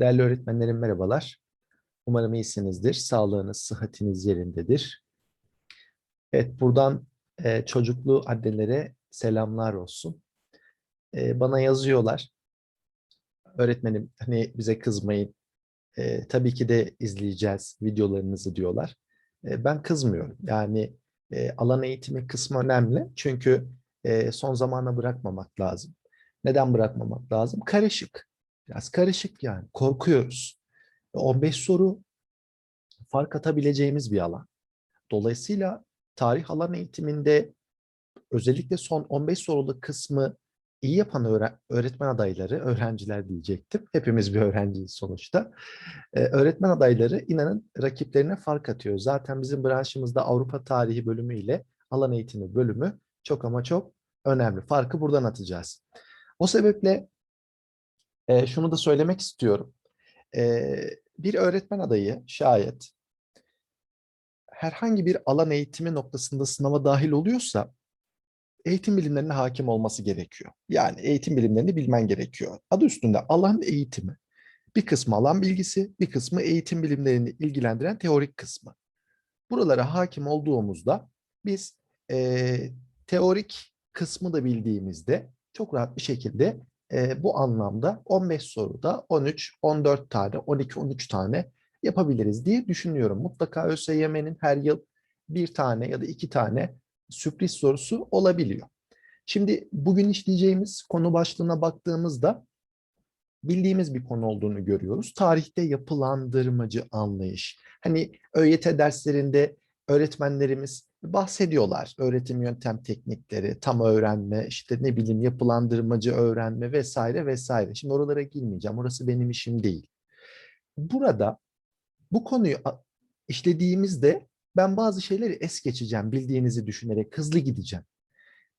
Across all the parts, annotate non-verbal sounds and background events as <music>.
Değerli öğretmenlerim merhabalar. Umarım iyisinizdir. Sağlığınız, sıhhatiniz yerindedir. Evet, buradan e, çocuklu annelere selamlar olsun. E, bana yazıyorlar. Öğretmenim hani bize kızmayın. E, tabii ki de izleyeceğiz videolarınızı diyorlar. E, ben kızmıyorum. Yani e, alan eğitimi kısmı önemli. Çünkü e, son zamana bırakmamak lazım. Neden bırakmamak lazım? Karışık. Biraz karışık yani. Korkuyoruz. 15 soru fark atabileceğimiz bir alan. Dolayısıyla tarih alan eğitiminde özellikle son 15 soruluk kısmı iyi yapan öğre- öğretmen adayları, öğrenciler diyecektim. Hepimiz bir öğrenciyiz sonuçta. Ee, öğretmen adayları inanın rakiplerine fark atıyor. Zaten bizim branşımızda Avrupa tarihi bölümü ile alan eğitimi bölümü çok ama çok önemli. Farkı buradan atacağız. O sebeple e, şunu da söylemek istiyorum. E, bir öğretmen adayı şayet herhangi bir alan eğitimi noktasında sınava dahil oluyorsa eğitim bilimlerine hakim olması gerekiyor. Yani eğitim bilimlerini bilmen gerekiyor. Adı üstünde alan eğitimi. Bir kısmı alan bilgisi, bir kısmı eğitim bilimlerini ilgilendiren teorik kısmı. Buralara hakim olduğumuzda biz e, teorik kısmı da bildiğimizde çok rahat bir şekilde e, bu anlamda 15 soruda 13, 14 tane, 12, 13 tane yapabiliriz diye düşünüyorum. Mutlaka ÖSYM'nin her yıl bir tane ya da iki tane sürpriz sorusu olabiliyor. Şimdi bugün işleyeceğimiz konu başlığına baktığımızda bildiğimiz bir konu olduğunu görüyoruz. Tarihte yapılandırmacı anlayış. Hani ÖYT derslerinde öğretmenlerimiz bahsediyorlar. Öğretim yöntem teknikleri, tam öğrenme, işte ne bileyim yapılandırmacı öğrenme vesaire vesaire. Şimdi oralara girmeyeceğim. Orası benim işim değil. Burada bu konuyu işlediğimizde ben bazı şeyleri es geçeceğim bildiğinizi düşünerek hızlı gideceğim.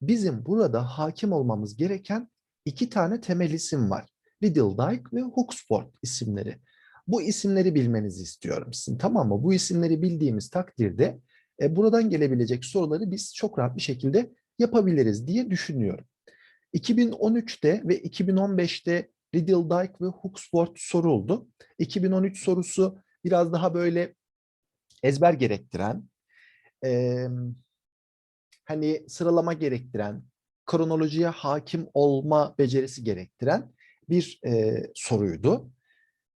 Bizim burada hakim olmamız gereken iki tane temel isim var. Littledyke ve Hooksport isimleri. Bu isimleri bilmenizi istiyorum sizin tamam mı? Bu isimleri bildiğimiz takdirde e, buradan gelebilecek soruları biz çok rahat bir şekilde yapabiliriz diye düşünüyorum. 2013'te ve 2015'te Littledyke ve Hooksport soruldu. 2013 sorusu biraz daha böyle ezber gerektiren, e, hani sıralama gerektiren, kronolojiye hakim olma becerisi gerektiren bir e, soruydu.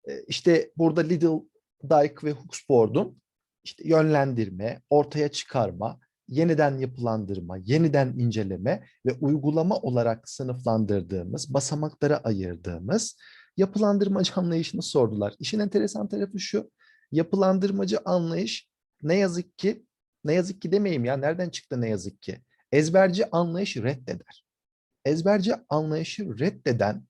E, işte burada Little Dyke ve Hooksport'un işte yönlendirme, ortaya çıkarma, yeniden yapılandırma, yeniden inceleme ve uygulama olarak sınıflandırdığımız, basamaklara ayırdığımız yapılandırmacı <laughs> anlayışını sordular. İşin enteresan tarafı şu, yapılandırmacı anlayış ne yazık ki, ne yazık ki demeyeyim ya, nereden çıktı ne yazık ki? Ezberci anlayış reddeder. Ezberci anlayışı reddeden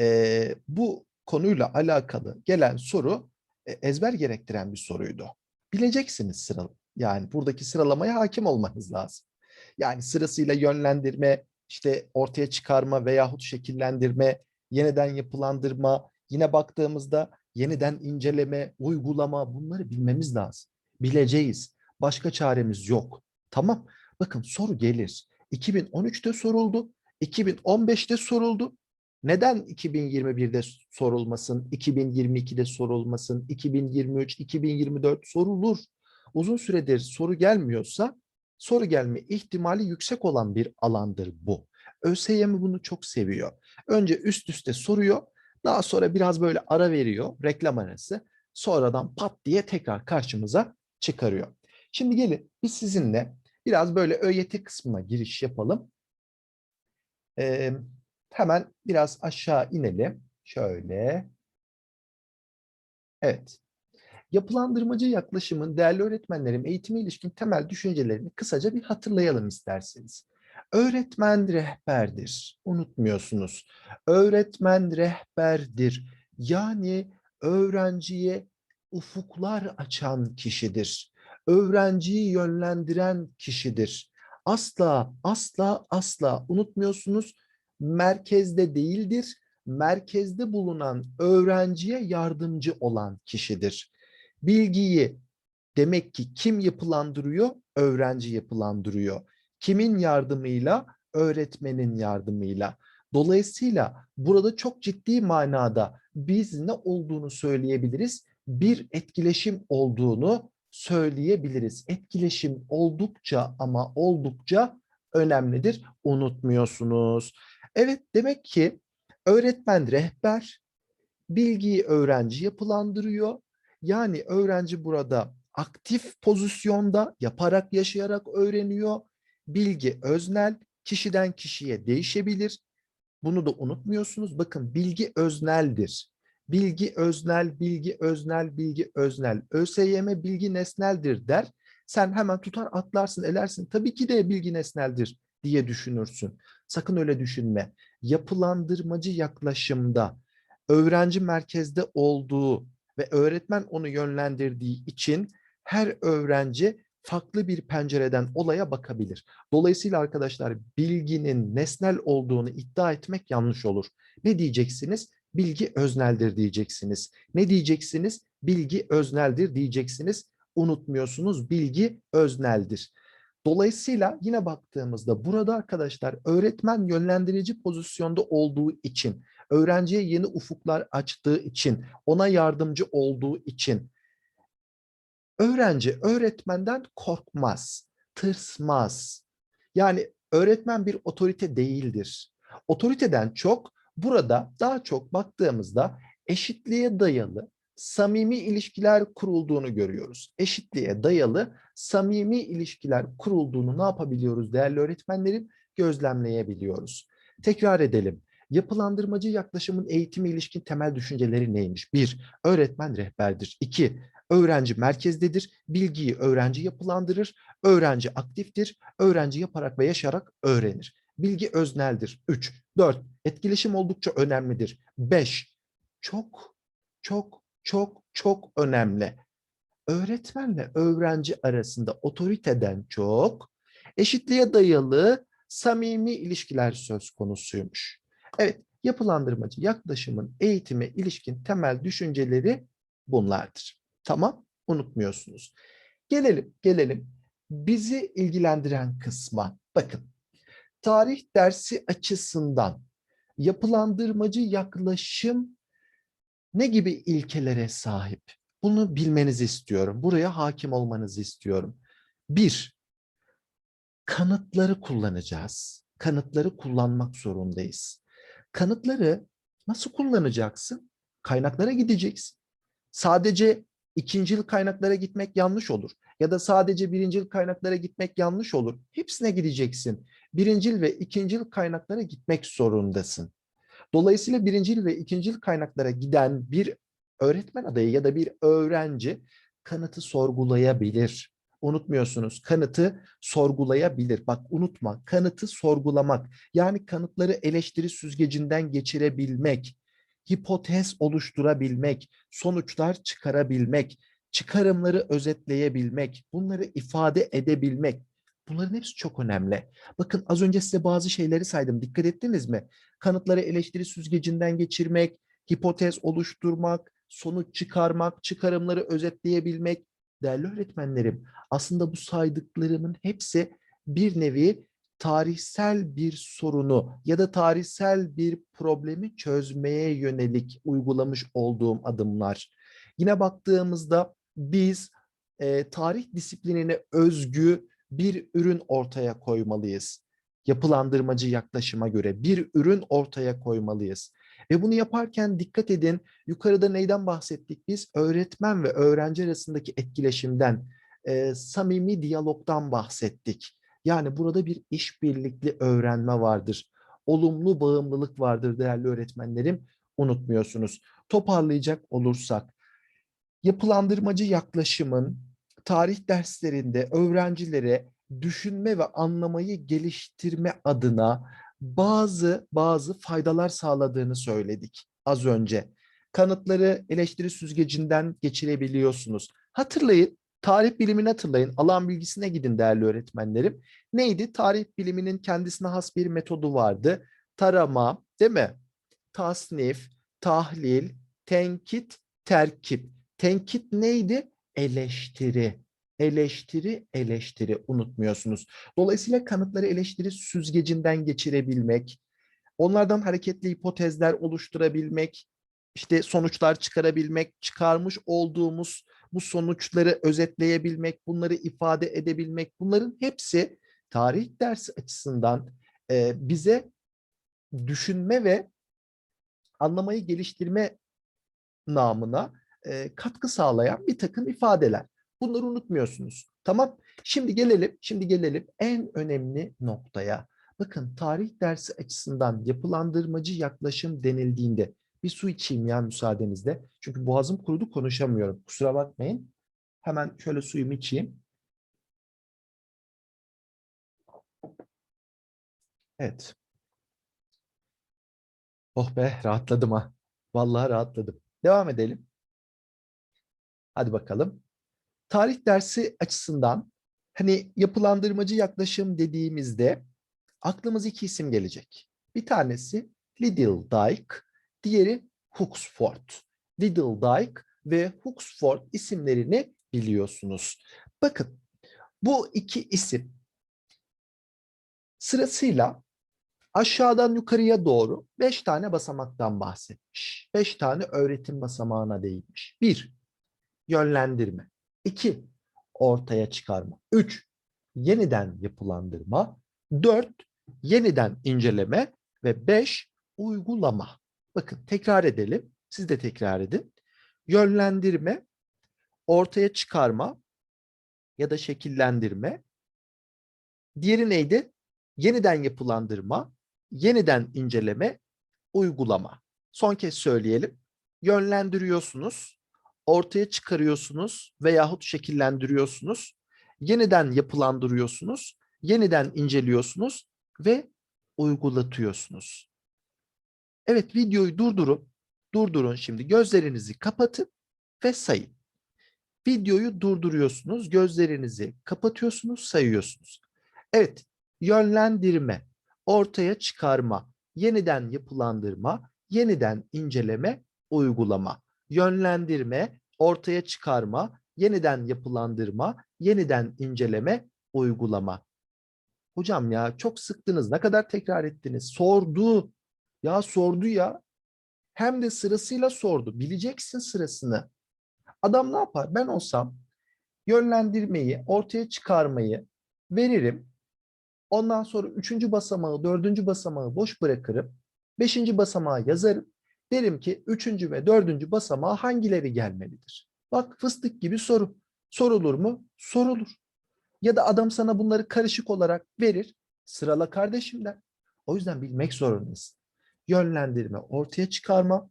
e, bu konuyla alakalı gelen soru e, ezber gerektiren bir soruydu. Bileceksiniz sıra, yani buradaki sıralamaya hakim olmanız lazım. Yani sırasıyla yönlendirme, işte ortaya çıkarma veyahut şekillendirme, yeniden yapılandırma, yine baktığımızda yeniden inceleme, uygulama bunları bilmemiz lazım. Bileceğiz. Başka çaremiz yok. Tamam. Bakın soru gelir. 2013'te soruldu. 2015'te soruldu. Neden 2021'de sorulmasın, 2022'de sorulmasın, 2023, 2024 sorulur. Uzun süredir soru gelmiyorsa soru gelme ihtimali yüksek olan bir alandır bu. ÖSYM bunu çok seviyor. Önce üst üste soruyor, daha sonra biraz böyle ara veriyor, reklam arası. Sonradan pat diye tekrar karşımıza çıkarıyor. Şimdi gelin biz sizinle biraz böyle ÖYT kısmına giriş yapalım. Ee, hemen biraz aşağı inelim. Şöyle. Evet. Yapılandırmacı yaklaşımın değerli öğretmenlerim eğitime ilişkin temel düşüncelerini kısaca bir hatırlayalım isterseniz. Öğretmen rehberdir. Unutmuyorsunuz. Öğretmen rehberdir. Yani öğrenciye ufuklar açan kişidir. Öğrenciyi yönlendiren kişidir. Asla, asla, asla unutmuyorsunuz. Merkezde değildir. Merkezde bulunan öğrenciye yardımcı olan kişidir. Bilgiyi demek ki kim yapılandırıyor? Öğrenci yapılandırıyor. Kimin yardımıyla? Öğretmenin yardımıyla. Dolayısıyla burada çok ciddi manada biz ne olduğunu söyleyebiliriz? Bir etkileşim olduğunu söyleyebiliriz. Etkileşim oldukça ama oldukça önemlidir. Unutmuyorsunuz. Evet demek ki öğretmen rehber bilgiyi öğrenci yapılandırıyor. Yani öğrenci burada aktif pozisyonda yaparak yaşayarak öğreniyor. Bilgi öznel, kişiden kişiye değişebilir. Bunu da unutmuyorsunuz. Bakın bilgi özneldir. Bilgi öznel, bilgi öznel, bilgi öznel. ÖSYM bilgi nesneldir der. Sen hemen tutar atlarsın, elersin. Tabii ki de bilgi nesneldir diye düşünürsün. Sakın öyle düşünme. Yapılandırmacı yaklaşımda öğrenci merkezde olduğu ve öğretmen onu yönlendirdiği için her öğrenci farklı bir pencereden olaya bakabilir. Dolayısıyla arkadaşlar bilginin nesnel olduğunu iddia etmek yanlış olur. Ne diyeceksiniz? Bilgi özneldir diyeceksiniz. Ne diyeceksiniz? Bilgi özneldir diyeceksiniz. Unutmuyorsunuz bilgi özneldir. Dolayısıyla yine baktığımızda burada arkadaşlar öğretmen yönlendirici pozisyonda olduğu için, öğrenciye yeni ufuklar açtığı için, ona yardımcı olduğu için öğrenci öğretmenden korkmaz, tırsmaz. Yani öğretmen bir otorite değildir. Otoriteden çok burada daha çok baktığımızda eşitliğe dayalı samimi ilişkiler kurulduğunu görüyoruz. Eşitliğe dayalı samimi ilişkiler kurulduğunu ne yapabiliyoruz değerli öğretmenlerim? Gözlemleyebiliyoruz. Tekrar edelim. Yapılandırmacı yaklaşımın eğitime ilişkin temel düşünceleri neymiş? Bir, öğretmen rehberdir. İki, öğrenci merkezdedir. Bilgiyi öğrenci yapılandırır. Öğrenci aktiftir. Öğrenci yaparak ve yaşayarak öğrenir. Bilgi özneldir. Üç, dört, etkileşim oldukça önemlidir. Beş, çok, çok, çok, çok önemli. Öğretmenle öğrenci arasında otoriteden çok eşitliğe dayalı samimi ilişkiler söz konusuymuş. Evet, yapılandırmacı yaklaşımın eğitime ilişkin temel düşünceleri bunlardır. Tamam, unutmuyorsunuz. Gelelim, gelelim bizi ilgilendiren kısma. Bakın, tarih dersi açısından yapılandırmacı yaklaşım ne gibi ilkelere sahip? Bunu bilmenizi istiyorum. Buraya hakim olmanızı istiyorum. Bir, kanıtları kullanacağız. Kanıtları kullanmak zorundayız. Kanıtları nasıl kullanacaksın? Kaynaklara gideceksin. Sadece ikincil kaynaklara gitmek yanlış olur. Ya da sadece birincil kaynaklara gitmek yanlış olur. Hepsine gideceksin. Birincil ve ikincil kaynaklara gitmek zorundasın. Dolayısıyla birincil ve ikincil kaynaklara giden bir öğretmen adayı ya da bir öğrenci kanıtı sorgulayabilir. Unutmuyorsunuz kanıtı sorgulayabilir. Bak unutma kanıtı sorgulamak yani kanıtları eleştiri süzgecinden geçirebilmek, hipotez oluşturabilmek, sonuçlar çıkarabilmek, çıkarımları özetleyebilmek, bunları ifade edebilmek. Bunların hepsi çok önemli. Bakın az önce size bazı şeyleri saydım. Dikkat ettiniz mi? Kanıtları eleştiri süzgecinden geçirmek, hipotez oluşturmak, sonuç çıkarmak, çıkarımları özetleyebilmek. Değerli öğretmenlerim, aslında bu saydıklarımın hepsi bir nevi tarihsel bir sorunu ya da tarihsel bir problemi çözmeye yönelik uygulamış olduğum adımlar. Yine baktığımızda biz e, tarih disiplinine özgü bir ürün ortaya koymalıyız. Yapılandırmacı yaklaşıma göre bir ürün ortaya koymalıyız. Ve bunu yaparken dikkat edin yukarıda neyden bahsettik biz? Öğretmen ve öğrenci arasındaki etkileşimden, e, samimi diyalogdan bahsettik. Yani burada bir işbirlikli öğrenme vardır. Olumlu bağımlılık vardır değerli öğretmenlerim. Unutmuyorsunuz. Toparlayacak olursak, yapılandırmacı yaklaşımın tarih derslerinde öğrencilere düşünme ve anlamayı geliştirme adına bazı bazı faydalar sağladığını söyledik az önce. Kanıtları eleştiri süzgecinden geçirebiliyorsunuz. Hatırlayın, tarih bilimini hatırlayın. Alan bilgisine gidin değerli öğretmenlerim. Neydi? Tarih biliminin kendisine has bir metodu vardı. Tarama, değil mi? Tasnif, tahlil, tenkit, terkip. Tenkit neydi? Eleştiri. Eleştiri, eleştiri unutmuyorsunuz. Dolayısıyla kanıtları eleştiri süzgecinden geçirebilmek, onlardan hareketli hipotezler oluşturabilmek, işte sonuçlar çıkarabilmek, çıkarmış olduğumuz bu sonuçları özetleyebilmek, bunları ifade edebilmek, bunların hepsi tarih dersi açısından e, bize düşünme ve anlamayı geliştirme namına e, katkı sağlayan bir takım ifadeler. Bunları unutmuyorsunuz. Tamam. Şimdi gelelim, şimdi gelelim en önemli noktaya. Bakın tarih dersi açısından yapılandırmacı yaklaşım denildiğinde bir su içeyim ya müsaadenizle. Çünkü boğazım kurudu konuşamıyorum. Kusura bakmayın. Hemen şöyle suyumu içeyim. Evet. Oh be rahatladım ha. Vallahi rahatladım. Devam edelim. Hadi bakalım. Tarih dersi açısından hani yapılandırmacı yaklaşım dediğimizde aklımız iki isim gelecek. Bir tanesi Liddell-Dyke, diğeri Huxford. Liddell-Dyke ve Huxford isimlerini biliyorsunuz. Bakın bu iki isim sırasıyla aşağıdan yukarıya doğru beş tane basamaktan bahsetmiş. Beş tane öğretim basamağına değinmiş. Bir, yönlendirme. İki, ortaya çıkarma. Üç, yeniden yapılandırma. Dört, yeniden inceleme. Ve beş, uygulama. Bakın tekrar edelim. Siz de tekrar edin. Yönlendirme, ortaya çıkarma ya da şekillendirme. Diğeri neydi? Yeniden yapılandırma, yeniden inceleme, uygulama. Son kez söyleyelim. Yönlendiriyorsunuz, ortaya çıkarıyorsunuz veyahut şekillendiriyorsunuz, yeniden yapılandırıyorsunuz, yeniden inceliyorsunuz ve uygulatıyorsunuz. Evet videoyu durdurun. Durdurun şimdi gözlerinizi kapatın ve sayın. Videoyu durduruyorsunuz, gözlerinizi kapatıyorsunuz, sayıyorsunuz. Evet, yönlendirme, ortaya çıkarma, yeniden yapılandırma, yeniden inceleme, uygulama. Yönlendirme, ortaya çıkarma, yeniden yapılandırma, yeniden inceleme, uygulama. Hocam ya çok sıktınız. Ne kadar tekrar ettiniz? Sordu. Ya sordu ya. Hem de sırasıyla sordu. Bileceksin sırasını. Adam ne yapar? Ben olsam yönlendirmeyi, ortaya çıkarmayı veririm. Ondan sonra üçüncü basamağı, dördüncü basamağı boş bırakırım. Beşinci basamağı yazarım. Derim ki üçüncü ve dördüncü basamağa hangileri gelmelidir? Bak fıstık gibi soru. Sorulur mu? Sorulur. Ya da adam sana bunları karışık olarak verir. Sırala kardeşimden. O yüzden bilmek zorundasın. Yönlendirme, ortaya çıkarma,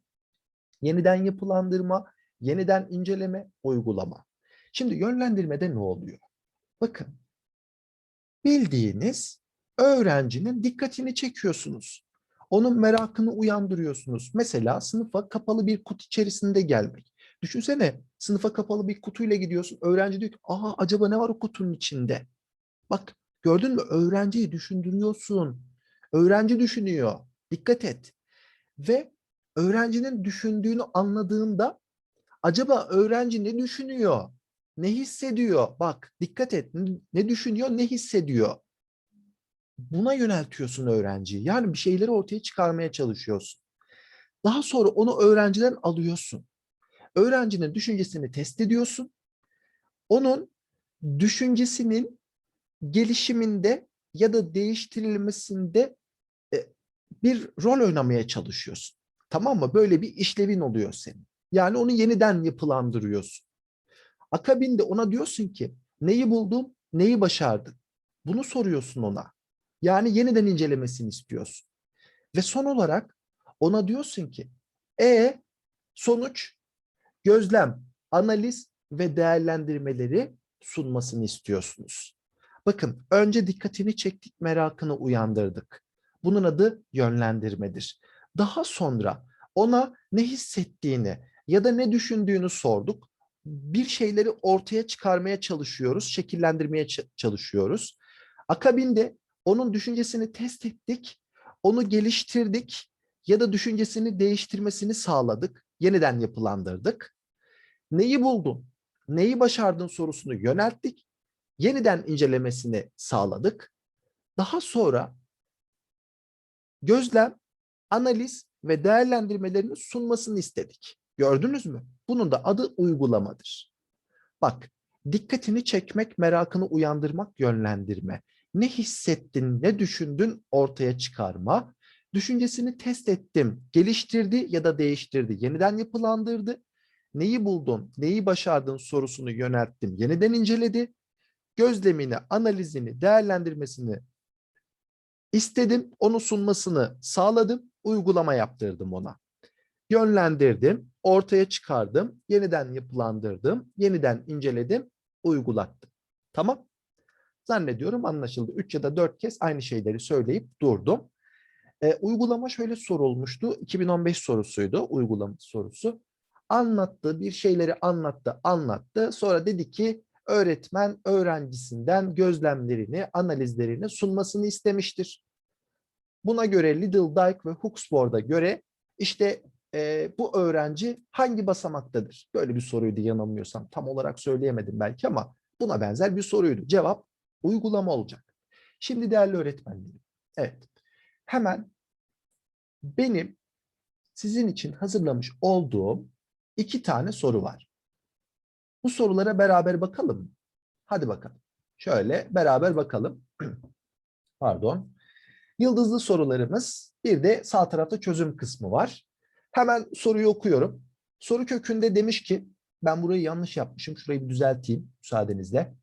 yeniden yapılandırma, yeniden inceleme, uygulama. Şimdi yönlendirmede ne oluyor? Bakın bildiğiniz öğrencinin dikkatini çekiyorsunuz. Onun merakını uyandırıyorsunuz. Mesela sınıfa kapalı bir kutu içerisinde gelmek. Düşünsene sınıfa kapalı bir kutuyla gidiyorsun. Öğrenci diyor ki Aa, acaba ne var o kutunun içinde? Bak gördün mü öğrenciyi düşündürüyorsun. Öğrenci düşünüyor. Dikkat et. Ve öğrencinin düşündüğünü anladığında acaba öğrenci ne düşünüyor? Ne hissediyor? Bak dikkat et. Ne düşünüyor, ne hissediyor? Buna yöneltiyorsun öğrenciyi. Yani bir şeyleri ortaya çıkarmaya çalışıyorsun. Daha sonra onu öğrenciden alıyorsun. Öğrencinin düşüncesini test ediyorsun. Onun düşüncesinin gelişiminde ya da değiştirilmesinde e, bir rol oynamaya çalışıyorsun. Tamam mı? Böyle bir işlevin oluyor senin. Yani onu yeniden yapılandırıyorsun. Akabinde ona diyorsun ki neyi buldun, neyi başardın? Bunu soruyorsun ona. Yani yeniden incelemesini istiyorsun. Ve son olarak ona diyorsun ki e sonuç, gözlem, analiz ve değerlendirmeleri sunmasını istiyorsunuz. Bakın önce dikkatini çektik, merakını uyandırdık. Bunun adı yönlendirmedir. Daha sonra ona ne hissettiğini ya da ne düşündüğünü sorduk. Bir şeyleri ortaya çıkarmaya çalışıyoruz, şekillendirmeye çalışıyoruz. Akabinde onun düşüncesini test ettik, onu geliştirdik ya da düşüncesini değiştirmesini sağladık, yeniden yapılandırdık. Neyi buldun, neyi başardın sorusunu yönelttik, yeniden incelemesini sağladık. Daha sonra gözlem, analiz ve değerlendirmelerini sunmasını istedik. Gördünüz mü? Bunun da adı uygulamadır. Bak, dikkatini çekmek, merakını uyandırmak, yönlendirme. Ne hissettin, ne düşündün ortaya çıkarma. Düşüncesini test ettim, geliştirdi ya da değiştirdi, yeniden yapılandırdı. Neyi buldun, neyi başardın sorusunu yönelttim, yeniden inceledi. Gözlemini, analizini, değerlendirmesini istedim, onu sunmasını sağladım, uygulama yaptırdım ona. Yönlendirdim, ortaya çıkardım, yeniden yapılandırdım, yeniden inceledim, uygulattım. Tamam? Zannediyorum anlaşıldı. Üç ya da dört kez aynı şeyleri söyleyip durdum. E, uygulama şöyle sorulmuştu. 2015 sorusuydu uygulama sorusu. Anlattı, bir şeyleri anlattı, anlattı. Sonra dedi ki öğretmen öğrencisinden gözlemlerini, analizlerini sunmasını istemiştir. Buna göre Little Dyke ve Huxford'a göre işte e, bu öğrenci hangi basamaktadır? Böyle bir soruydu yanılmıyorsam. Tam olarak söyleyemedim belki ama buna benzer bir soruydu. Cevap uygulama olacak. Şimdi değerli öğretmenlerim, evet hemen benim sizin için hazırlamış olduğum iki tane soru var. Bu sorulara beraber bakalım? Hadi bakalım. Şöyle beraber bakalım. <clears throat> Pardon. Yıldızlı sorularımız bir de sağ tarafta çözüm kısmı var. Hemen soruyu okuyorum. Soru kökünde demiş ki ben burayı yanlış yapmışım. Şurayı bir düzelteyim müsaadenizle.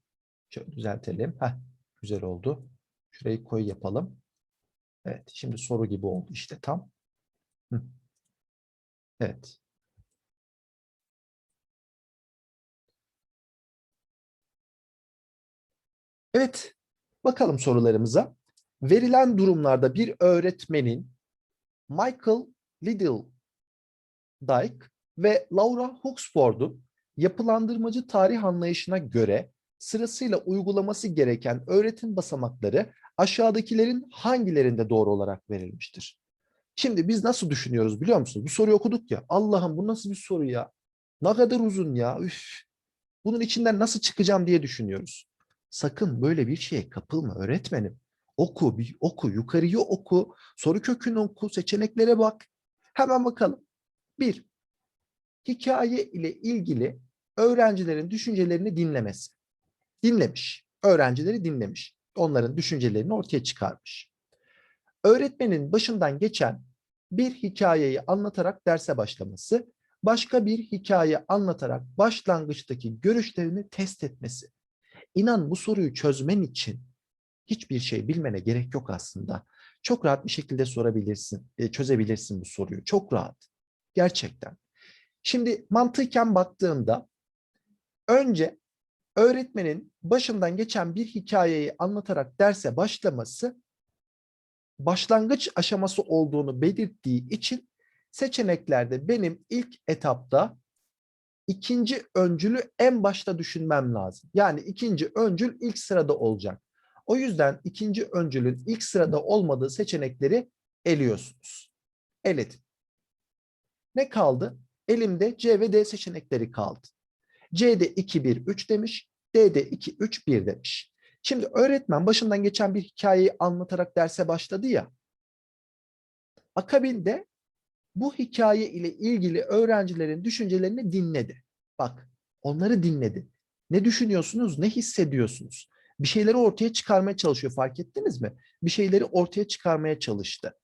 Şöyle düzeltelim. Heh, güzel oldu. Şurayı koy yapalım. Evet, şimdi soru gibi oldu işte tam. Hı. Evet. Evet, bakalım sorularımıza. Verilen durumlarda bir öğretmenin Michael Liddell Dyke ve Laura Huxford'un yapılandırmacı tarih anlayışına göre sırasıyla uygulaması gereken öğretim basamakları aşağıdakilerin hangilerinde doğru olarak verilmiştir? Şimdi biz nasıl düşünüyoruz biliyor musunuz? Bu soruyu okuduk ya. Allah'ım bu nasıl bir soru ya? Ne kadar uzun ya. Üf. Bunun içinden nasıl çıkacağım diye düşünüyoruz. Sakın böyle bir şeye kapılma öğretmenim. Oku, bir oku, yukarıyı oku, soru kökünü oku, seçeneklere bak. Hemen bakalım. Bir, hikaye ile ilgili öğrencilerin düşüncelerini dinlemesi. Dinlemiş. Öğrencileri dinlemiş. Onların düşüncelerini ortaya çıkarmış. Öğretmenin başından geçen bir hikayeyi anlatarak derse başlaması, başka bir hikaye anlatarak başlangıçtaki görüşlerini test etmesi. İnan bu soruyu çözmen için hiçbir şey bilmene gerek yok aslında. Çok rahat bir şekilde sorabilirsin, e, çözebilirsin bu soruyu. Çok rahat. Gerçekten. Şimdi mantıken baktığımda önce öğretmenin başından geçen bir hikayeyi anlatarak derse başlaması başlangıç aşaması olduğunu belirttiği için seçeneklerde benim ilk etapta ikinci öncülü en başta düşünmem lazım. Yani ikinci öncül ilk sırada olacak. O yüzden ikinci öncülün ilk sırada olmadığı seçenekleri eliyorsunuz. Eledim. Ne kaldı? Elimde C ve D seçenekleri kaldı. C'de 2, 1, 3 demiş. D'de 2, 3, 1 demiş. Şimdi öğretmen başından geçen bir hikayeyi anlatarak derse başladı ya. Akabinde bu hikaye ile ilgili öğrencilerin düşüncelerini dinledi. Bak onları dinledi. Ne düşünüyorsunuz, ne hissediyorsunuz? Bir şeyleri ortaya çıkarmaya çalışıyor fark ettiniz mi? Bir şeyleri ortaya çıkarmaya çalıştı.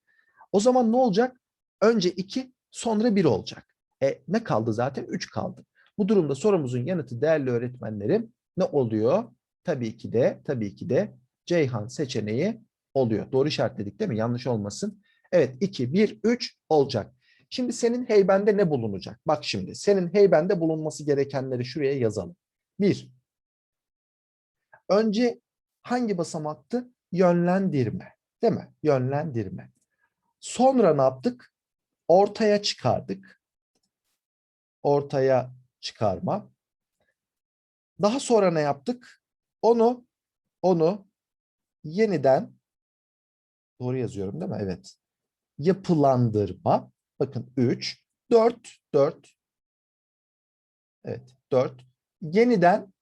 O zaman ne olacak? Önce iki, sonra bir olacak. E ne kaldı zaten? Üç kaldı. Bu durumda sorumuzun yanıtı değerli öğretmenlerim ne oluyor? Tabii ki de, tabii ki de Ceyhan seçeneği oluyor. Doğru işaretledik değil mi? Yanlış olmasın. Evet 2, 1, 3 olacak. Şimdi senin heybende ne bulunacak? Bak şimdi senin heybende bulunması gerekenleri şuraya yazalım. 1. Önce hangi basamaktı? Yönlendirme. Değil mi? Yönlendirme. Sonra ne yaptık? Ortaya çıkardık. Ortaya çıkarma. Daha sonra ne yaptık? Onu onu yeniden doğru yazıyorum değil mi? Evet. Yapılandırma. Bakın 3, 4, 4. Evet, 4. Yeniden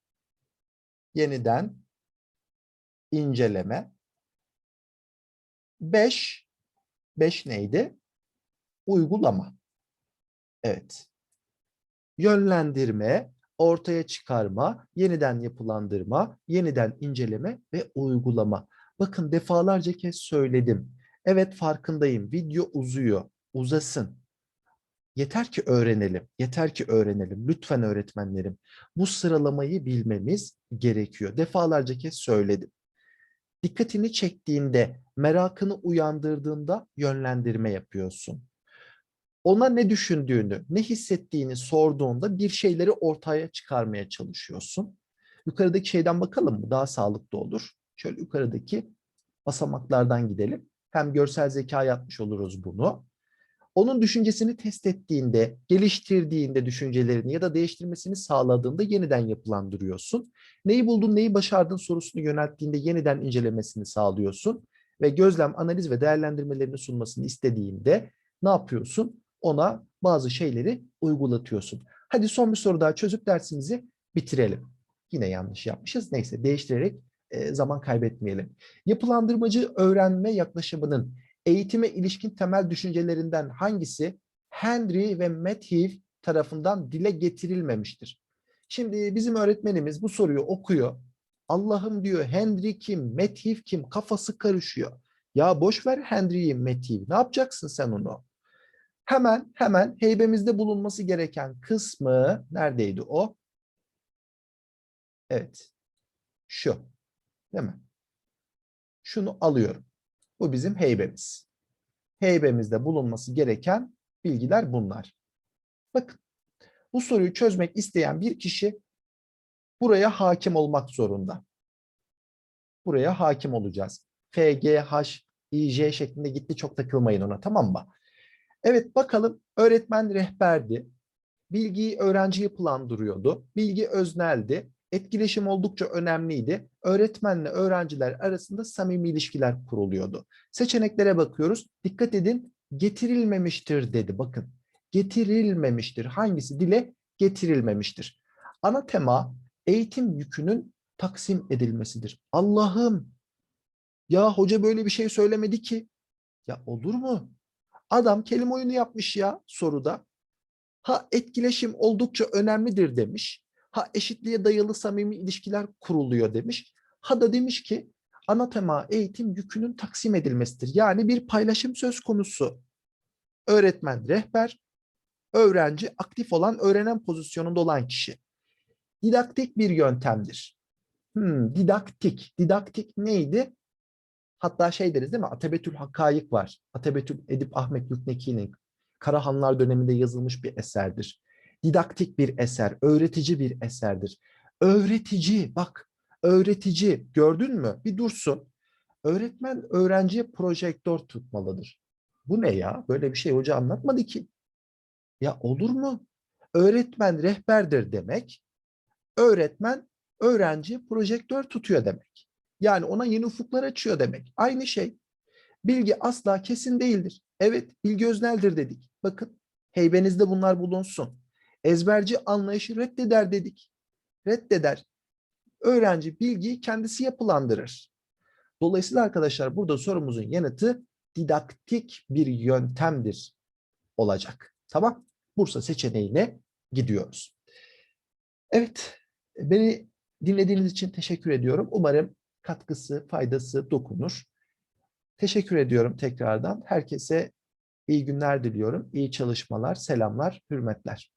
yeniden inceleme. 5 5 neydi? uygulama. Evet. Yönlendirme, ortaya çıkarma, yeniden yapılandırma, yeniden inceleme ve uygulama. Bakın defalarca kez söyledim. Evet farkındayım. Video uzuyor. Uzasın. Yeter ki öğrenelim. Yeter ki öğrenelim. Lütfen öğretmenlerim. Bu sıralamayı bilmemiz gerekiyor. Defalarca kez söyledim. Dikkatini çektiğinde, merakını uyandırdığında yönlendirme yapıyorsun. Ona ne düşündüğünü, ne hissettiğini sorduğunda bir şeyleri ortaya çıkarmaya çalışıyorsun. Yukarıdaki şeyden bakalım mı? Daha sağlıklı olur. Şöyle yukarıdaki basamaklardan gidelim. Hem görsel zeka yapmış oluruz bunu. Onun düşüncesini test ettiğinde, geliştirdiğinde düşüncelerini ya da değiştirmesini sağladığında yeniden yapılandırıyorsun. Neyi buldun, neyi başardın sorusunu yönelttiğinde yeniden incelemesini sağlıyorsun. Ve gözlem, analiz ve değerlendirmelerini sunmasını istediğinde ne yapıyorsun? Ona bazı şeyleri uygulatıyorsun. Hadi son bir soru daha çözüp dersimizi bitirelim. Yine yanlış yapmışız. Neyse değiştirerek zaman kaybetmeyelim. Yapılandırmacı öğrenme yaklaşımının eğitime ilişkin temel düşüncelerinden hangisi Henry ve Matthew tarafından dile getirilmemiştir? Şimdi bizim öğretmenimiz bu soruyu okuyor. Allah'ım diyor Henry kim, Matthew kim kafası karışıyor. Ya boş ver Henry'yi, Matthew. Ne yapacaksın sen onu? Hemen hemen heybemizde bulunması gereken kısmı neredeydi o? Evet. Şu. Değil mi? Şunu alıyorum. Bu bizim heybemiz. Heybemizde bulunması gereken bilgiler bunlar. Bakın. Bu soruyu çözmek isteyen bir kişi buraya hakim olmak zorunda. Buraya hakim olacağız. F, G, H, I, J şeklinde gitti çok takılmayın ona tamam mı? Evet bakalım öğretmen rehberdi. Bilgiyi öğrenci yapılandırıyordu. Bilgi özneldi. Etkileşim oldukça önemliydi. Öğretmenle öğrenciler arasında samimi ilişkiler kuruluyordu. Seçeneklere bakıyoruz. Dikkat edin getirilmemiştir dedi. Bakın getirilmemiştir. Hangisi dile getirilmemiştir? Ana tema eğitim yükünün taksim edilmesidir. Allah'ım ya hoca böyle bir şey söylemedi ki. Ya olur mu? Adam kelime oyunu yapmış ya soruda. Ha etkileşim oldukça önemlidir demiş. Ha eşitliğe dayalı samimi ilişkiler kuruluyor demiş. Ha da demiş ki ana tema eğitim yükünün taksim edilmesidir. Yani bir paylaşım söz konusu. Öğretmen rehber, öğrenci aktif olan öğrenen pozisyonunda olan kişi. Didaktik bir yöntemdir. Hmm, didaktik. Didaktik neydi? Hatta şey deriz değil mi? Atabetül Hakayık var. Atabetül Edip Ahmet Yükneki'nin Karahanlar döneminde yazılmış bir eserdir. Didaktik bir eser, öğretici bir eserdir. Öğretici, bak öğretici gördün mü? Bir dursun. Öğretmen öğrenciye projektör tutmalıdır. Bu ne ya? Böyle bir şey hoca anlatmadı ki. Ya olur mu? Öğretmen rehberdir demek. Öğretmen öğrenciye projektör tutuyor demek. Yani ona yeni ufuklar açıyor demek. Aynı şey. Bilgi asla kesin değildir. Evet, bilgi özneldir dedik. Bakın, heybenizde bunlar bulunsun. Ezberci anlayışı reddeder dedik. Reddeder. Öğrenci bilgiyi kendisi yapılandırır. Dolayısıyla arkadaşlar burada sorumuzun yanıtı didaktik bir yöntemdir olacak. Tamam? Bursa seçeneğine gidiyoruz. Evet, beni dinlediğiniz için teşekkür ediyorum. Umarım katkısı, faydası dokunur. Teşekkür ediyorum tekrardan. Herkese iyi günler diliyorum. İyi çalışmalar, selamlar, hürmetler.